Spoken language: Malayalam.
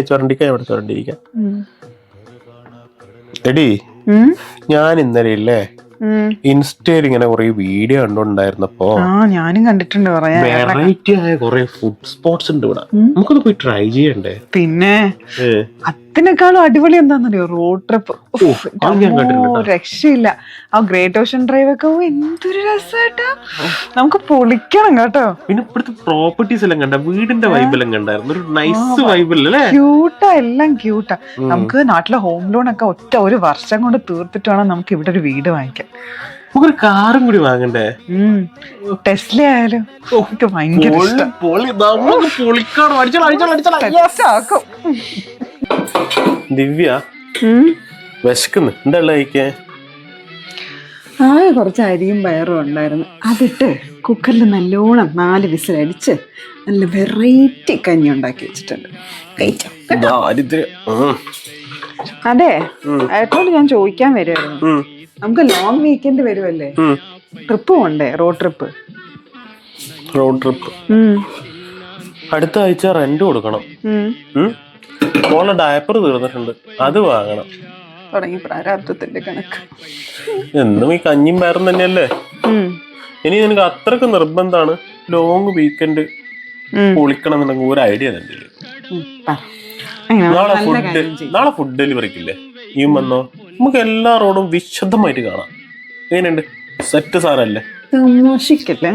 ചുരണ്ടിക്കാൻ ഇവിടെ ചുരണ്ടിരിക്കാം. എടി ഞാൻ ഇന്നലെ ഇല്ലേ? ഇൻസ്റ്റയിൽ ഇങ്ങനെ കുറെ വീഡിയോ കണ്ടോണ്ടായിരുന്നപ്പോ ഞാനും കണ്ടിട്ടുണ്ട് വെറൈറ്റി ആയ കുറെ ഫുഡ് സ്പോട്സ് ഉണ്ട് ഇവിടെ. നമുക്കൊന്ന് പോയി ട്രൈ ചെയ്യണ്ടേ? പിന്നെ. അതിനേക്കാളും അടിപൊളി എന്താണെന്നറിയോ? റോഡ് ട്രിപ്പ് രക്ഷയില്ല. ആ ഗ്രേറ്റ് ഓഷൻ ഡ്രൈവ് ഒക്കെ എന്തൊരു രസമായിട്ടാ നമുക്ക് പൊളിക്കണം കേട്ടോ. പിന്നെ ഇവിടുത്തെ പ്രോപ്പർട്ടീസ് എല്ലാം കണ്ട വീടിന്റെ വൈബെല്ലാം കണ്ടായിരുന്നു. ഒരു നൈസ് വൈബല്ലേ ക്യൂട്ടാ എല്ലാം ക്യൂട്ടാ നമുക്ക് നാട്ടിലെ ഹോം ലോൺ ഒക്കെ ഒറ്റ ഒരു വർഷം കൊണ്ട് തീർത്തിട്ട് വേണം നമുക്ക് ഇവിടെ ഒരു വീട് വാങ്ങിക്കാൻ. നമുക്കൊരു കാറും കൂടി വാങ്ങണ്ടേ? ടെസ്ല ആയാലും എനിക്ക് ഭയങ്കര ദിവ്യ. വിശക്കുന്നു. എന്താ കഴിക്കാൻ? ആകെ കുറച്ച് അരിയും പയറും ഉണ്ടായിരുന്നു. അതിട്ട് കുക്കറിൽ നല്ലോണം നാല് വിസിലടിച്ച് നല്ല വെറൈറ്റി കഞ്ഞി ഉണ്ടാക്കി വെച്ചിട്ടുണ്ട്. കഴിച്ചോ? അതെ. ഏട്ടനോട് ഞാൻ ചോദിക്കാൻ വരുമായിരുന്നു നമുക്ക് ലോങ് വീക്കെൻഡ് വരുമല്ലേ ട്രിപ്പ് പോണ്ടേ? റോഡ് ട്രിപ്പ് റോഡ് ട്രിപ്പ് അടുത്ത ആഴ്ച റെന്റ് കൊടുക്കണം. മോളെ ഡയപ്പർ തീർന്നിട്ടുണ്ട്. അത് വാങ്ങണം. തുടങ്ങി പ്രാരാബ്ദത്തിന്റെ കണക്ക്. എന്നും ഈ കഞ്ഞിയും പയറും തന്നെയല്ലേ. ഇനി നിനക്ക് അത്രയ്ക്ക് നിർബന്ധമാണ് ലോങ് വീക്കെൻഡ്. പൊളിക്കണം എന്നുണ്ടെങ്കിൽ ഒരു ഐഡിയ തന്നെ. നാളെ ഫുഡ്. നാളെ ഫുഡ് ഡെലിവറിക്കില്ലേ ഈ വന്നോ? നമുക്ക് എല്ലാ റോഡും വിശദമായിട്ട് കാണാം. എങ്ങനെയുണ്ട്? സെറ്റ് സാറല്ലേ? തമാശക്കല്ലേ